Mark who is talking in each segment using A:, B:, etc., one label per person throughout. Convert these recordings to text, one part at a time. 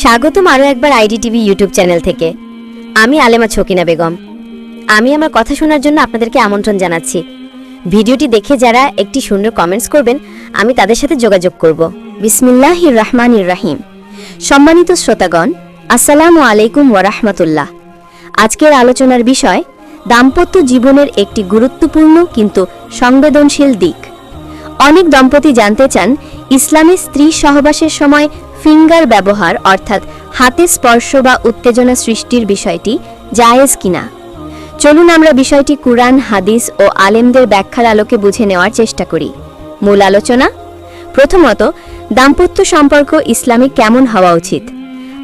A: স্বাগতম আরও একবার আইডি টিভি ইউটিউব চ্যানেল থেকে। আমি আলেমা ছকিনা বেগম। আমি আমার কথা শোনার জন্য আপনাদেরকে আমন্ত্রণ জানাচ্ছি। ভিডিওটি দেখে যারা একটি সুন্দর কমেন্টস করবেন, আমি তাদের সাথে যোগাযোগ করব। বিসমিল্লাহির রহমান রাহিম। সম্মানিত শ্রোতাগণ, আসসালামু আলাইকুম ওয়ারাহমাতুল্লাহ আজকের আলোচনার বিষয়, দাম্পত্য জীবনের একটি গুরুত্বপূর্ণ কিন্তু সংবেদনশীল দিক। অনেক দম্পতি জানতে চান, ইসলামে স্ত্রী সহবাসের সময় ফিঙ্গার ব্যবহার, অর্থাৎ হাতে স্পর্শ বা উত্তেজনা সৃষ্টির বিষয়টি জায়েজ কিনা? চলুন আমরা বিষয়টি কুরআন, হাদিস ও আলেমদের ব্যাখ্যার আলোকে বুঝে নেওয়ার চেষ্টা করি। মূল আলোচনা? প্রথমত, দাম্পত্য সম্পর্ক ইসলামে কেমন হওয়া উচিত?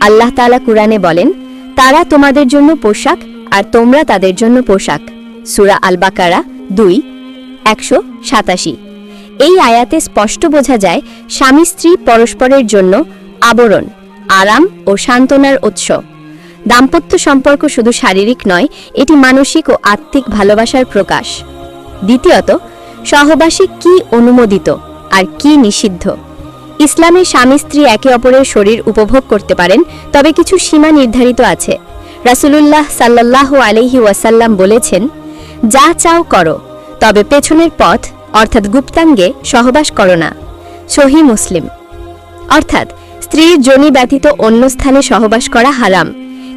A: আল্লাহ তাআলা কুরআনে বলেন, তারা তোমাদের জন্য পোশাক আর তোমরা তাদের জন্য পোশাক। সুরা আল বাকারা দুই, একশো সাতাশি। এই আয়াতে স্পষ্ট বোঝা যায় স্বামী স্ত্রী পরস্পরের জন্য আবরণ, আরাম ও সান্ত্বনার উৎস। দাম্পত্য সম্পর্ক শুধু শারীরিক নয়, এটি মানসিক ও আত্মিক ভালোবাসার প্রকাশ। দ্বিতীয়ত, সহবাসী কি অনুমোদিত আর কি নিষিদ্ধ? ইসলামে স্বামী স্ত্রী একে অপরের শরীর উপভোগ করতে পারেন, তবে কিছু সীমা নির্ধারিত আছে। রাসূলুল্লাহ সাল্লাহ আলহি ওয়াসাল্লাম বলেছেন, যা চাও করো, তবে পেছনের পথ, অর্থাৎ গুপ্তাঙ্গে, সহবাস করো না। সহি মুসলিম। অর্থাৎ স্ত্রীর যোনি ব্যতীত অন্য স্থানে সহবাস করা হারাম।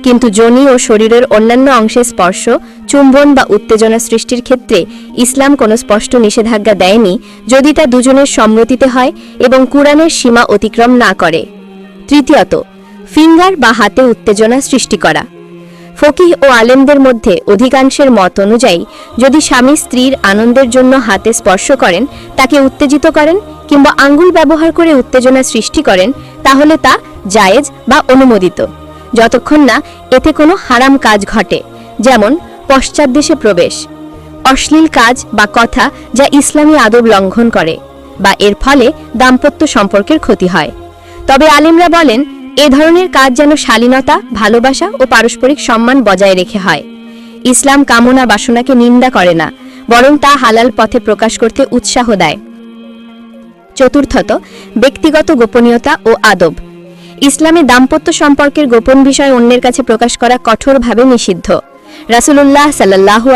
A: কিন্তু যোনি ও শরীরের অন্যান্য অংশে স্পর্শ, চুম্বন বা উত্তেজনা সৃষ্টির ক্ষেত্রে ইসলাম কোনো স্পষ্ট নিষেধাজ্ঞা দেয়নি, যদি তা দুজনের সম্মতিতে হয় এবং কুরআনের সীমা অতিক্রম না করে। তৃতীয়ত, ফিঙ্গার বা হাতে উত্তেজনা সৃষ্টি করা। ফকিহ ও আলেমদের মধ্যে অধিকাংশের মত অনুযায়ী, যদি স্বামী স্ত্রীর আনন্দের জন্য হাতে স্পর্শ করেন, তাকে উত্তেজিত করেন কিংবা আঙ্গুল ব্যবহার করে উত্তেজনা সৃষ্টি করেন, তাহলে তা জায়েজ বা অনুমোদিত। যতক্ষণ না এতে কোনো হারাম কাজ ঘটে, যেমন পশ্চাৎ দেশে প্রবেশ, অশ্লীল কাজ বা কথা যা ইসলামী আদব লঙ্ঘন করে, বা এর ফলে দাম্পত্য সম্পর্কের ক্ষতি হয়। তবে আলিমরা বলেন, এ ধরনের কাজ যেন শালীনতা, ভালোবাসা ও পারস্পরিক সম্মান বজায় রেখে হয়। ইসলাম কামনা বাসনাকে নিন্দা করে না, বরং তা হালাল পথে প্রকাশ করতে উৎসাহ দেয়। চতুর্থত, ব্যক্তিগত গোপনীয়তা ও আদব। ইসলামে দাম্পত্য সম্পর্কের গোপন বিষয় অন্যের কাছে প্রকাশ করা কঠোরভাবে নিষিদ্ধ। রাসূলুল্লাহ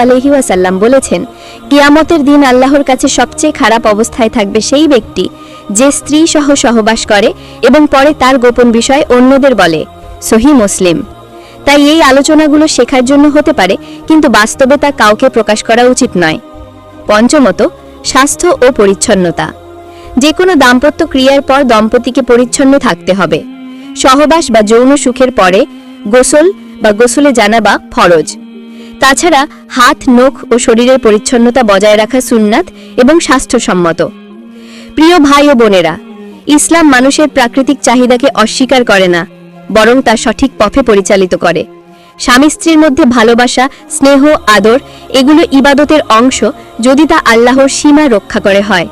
A: আলাইহি ওয়াসাল্লাম বলেছেন, কিয়ামতের দিন আল্লাহর কাছে সবচেয়ে খারাপ অবস্থায় থাকবে সেই ব্যক্তি যে স্ত্রী সহ সহবাস করে এবং পরে তার গোপন বিষয় অন্যদের বলে। সহি মুসলিম। তাই এই আলোচনাগুলো শেখার জন্য হতে পারে, কিন্তু বাস্তবে তা কাউকে প্রকাশ করা উচিত নয়। পঞ্চমত, স্বাস্থ্য ও পরিচ্ছন্নতা। যে কোনো দাম্পত্য ক্রিয়ার পর দম্পতিকে পরিচ্ছন্ন থাকতে হবে। সহবাস বা যৌন সুখের পরে গোসল বা গোসলে জানাবা ফরজ। তাছাড়া হাত, নখ ও শরীরের পরিচ্ছন্নতা বজায় রাখা সুন্নাত এবং স্বাস্থ্যসম্মত। প্রিয় ভাই ও বোনেরা, ইসলাম মানুষের প্রাকৃতিক চাহিদাকে অস্বীকার করে না, বরং তা সঠিক পথে পরিচালিত করে। স্বামী স্ত্রীর মধ্যে ভালোবাসা, স্নেহ, আদর এগুলো ইবাদতের অংশ যদি তা আল্লাহর সীমা রক্ষা করে হয়।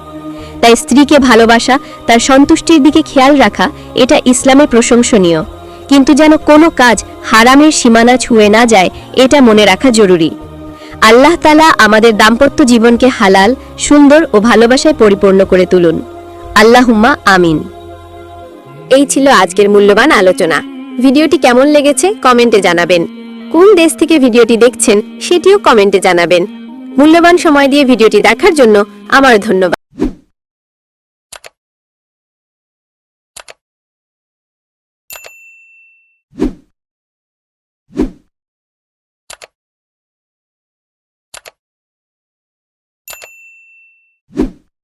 A: তাই স্ত্রীকে ভালোবাসা, তার সন্তুষ্টির দিকে খেয়াল রাখা, এটা ইসলামে প্রশংসনীয়। কিন্তু যেন কোনো কাজ হারামের সীমানা ছুঁয়ে না যায়, এটা মনে রাখা জরুরি। আল্লাহ তালা আমাদের দাম্পত্য জীবনকে হালাল, সুন্দর ও ভালোবাসায় পরিপূর্ণ করে তুলুন। আল্লাহুম্মা আমিন। এই ছিল আজকের মূল্যবান আলোচনা। ভিডিওটি কেমন লেগেছে কমেন্টে জানাবেন। কোন দেশ থেকে ভিডিওটি দেখছেন সেটিও কমেন্টে জানাবেন। মূল্যবান সময় দিয়ে ভিডিওটি দেখার জন্য আমার ধন্যবাদ।